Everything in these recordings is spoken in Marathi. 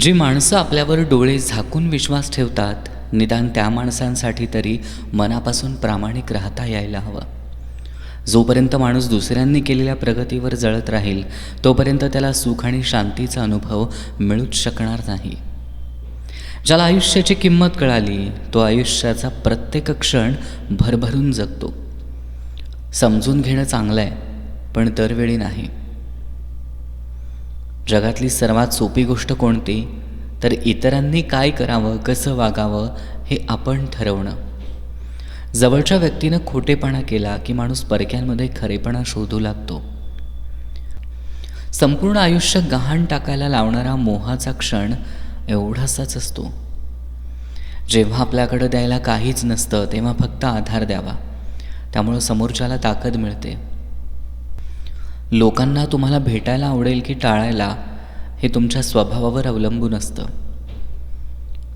जी माणसं आपल्यावर डोळे झाकून विश्वास ठेवतात निदान त्या माणसांसाठी तरी मनापासून प्रामाणिक राहता यायला हवं. जोपर्यंत माणूस दुसऱ्यांनी केलेल्या प्रगतीवर जळत राहील तोपर्यंत त्याला सुख आणि शांतीचा अनुभव मिळूच शकणार नाही. ज्याला आयुष्याची किंमत कळाली तो आयुष्याचा प्रत्येक क्षण भरभरून जगतो. समजून घेणं चांगलं आहे पण दरवेळी नाही. जगातली सर्वात सोपी गोष्ट कोणती? तर इतरांनी काय करावं कसं वागावं हे आपण ठरवणं. जवळच्या व्यक्तीनं खोटेपणा केला की माणूस परक्यांमध्ये खरेपणा शोधू लागतो. संपूर्ण आयुष्य गहाण टाकायला लावणारा मोहाचा क्षण एवढासाच असतो. जेव्हा आपल्याकडं द्यायला काहीच नसतं तेव्हा फक्त आधार द्यावा. त्यामुळं समोरच्याला ताकद मिळते. लोकांना तुम्हाला भेटायला आवडेल की टाळायला हे तुमच्या स्वभावावर अवलंबून असतं.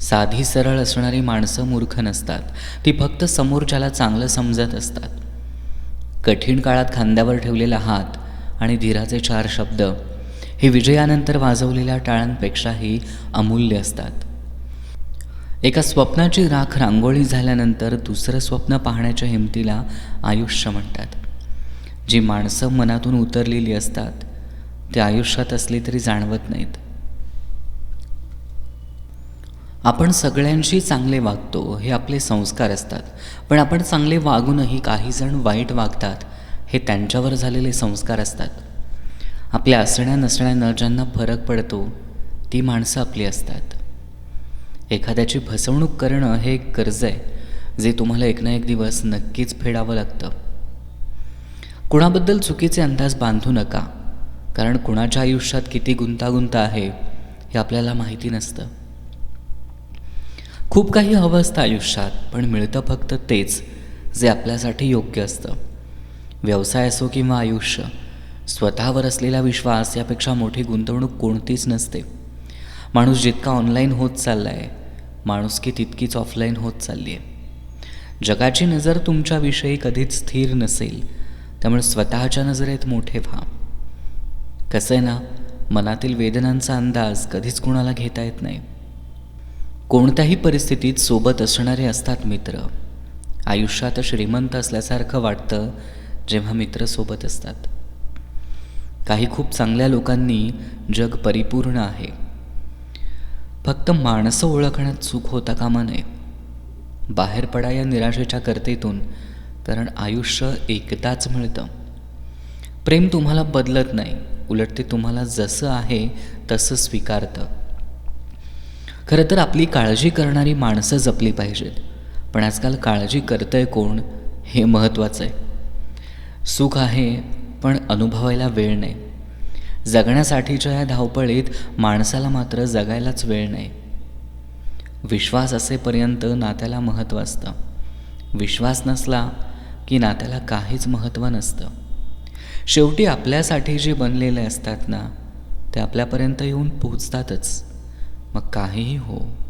साधी सरळ असणारी माणसं मूर्ख नसतात. ती फक्त समोरच्याला चांगलं समजत असतात. कठीण काळात खांद्यावर ठेवलेला हात आणि धीराचे चार शब्द हे विजयानंतर वाजवलेल्या टाळांपेक्षाही अमूल्य असतात. एका स्वप्नाची राख रांगोळी झाल्यानंतर दुसरं स्वप्न पाहण्याच्या हिमतीला आयुष्य म्हणतात. जी माणसं मनातून उतरलेली असतात ते आयुष्यात असली तरी जाणवत नाहीत. आपण सगळ्यांशी चांगले वागतो हे आपले संस्कार असतात. पण आपण चांगले वागूनही काही जण वाईट वागतात हे त्यांच्यावर झालेले संस्कार असतात. आपल्या असण्या नसण्यानं ज्यांना फरक पडतो ती माणसं आपली असतात. एखाद्याची फसवणूक करणं हे एक कर्ज आहे जे तुम्हाला एक ना एक दिवस नक्कीच फेडावं लागतं. कुणाबद्दल चुकीचे अंदाज बांधू नका कारण कुणाच्या आयुष्यात किती गुंतागुंत आहे हे आपल्याला माहिती नसतं. खूप काही हवं असतं आयुष्यात पण मिळतं फक्त तेच जे आपल्यासाठी योग्य असतं. व्यवसाय असो किंवा आयुष्य स्वतःवर असलेला विश्वास यापेक्षा मोठी गुंतवणूक कोणतीच नसते. माणूस जितका ऑनलाईन होत चालला आहे माणुसकी तितकीच ऑफलाईन होत चालली आहे जगाची नजर तुमच्याविषयी कधीच स्थिर नसेल त्यामुळे स्वतःच्या नजरेत मोठे व्हा कसं आहे ना मनातील वेदनांचा अंदाज कधीच कुणाला घेता येत नाही. कोणत्याही परिस्थितीत सोबत असणारे असतात मित्र. आयुष्यात श्रीमंत असल्यासारखं वाटतं जेव्हा मित्र सोबत असतात. काही खूप चांगल्या लोकांनी जग परिपूर्ण आहे. फक्त माणसं ओळखण्यात चूक होता कामा नये. बाहेर पडा या निराशेच्या कर्तेतून कारण आयुष्य एकदाच मिळतं. प्रेम तुम्हाला बदलत नाही. उलट ते तुम्हाला जसं आहे तसं स्वीकारतं. खरं तर आपली काळजी करणारी माणसं जपली पाहिजेत. पण आजकाल काळजी करतंय कोण हे महत्त्वाचं आहे. सुख आहे पण अनुभवायला वेळ नाही. जगण्यासाठीच्या या धावपळीत माणसाला मात्र जगायलाच वेळ नाही. विश्वास असेपर्यंत नात्याला महत्त्व असतं. विश्वास नसला की नात्याला काहीच महत्त्व नसतं. शेवटी आपल्यासाठी जे बनलेले असतात ना ते आपल्यापर्यंत येऊन पोचतातच मग काहीही हो.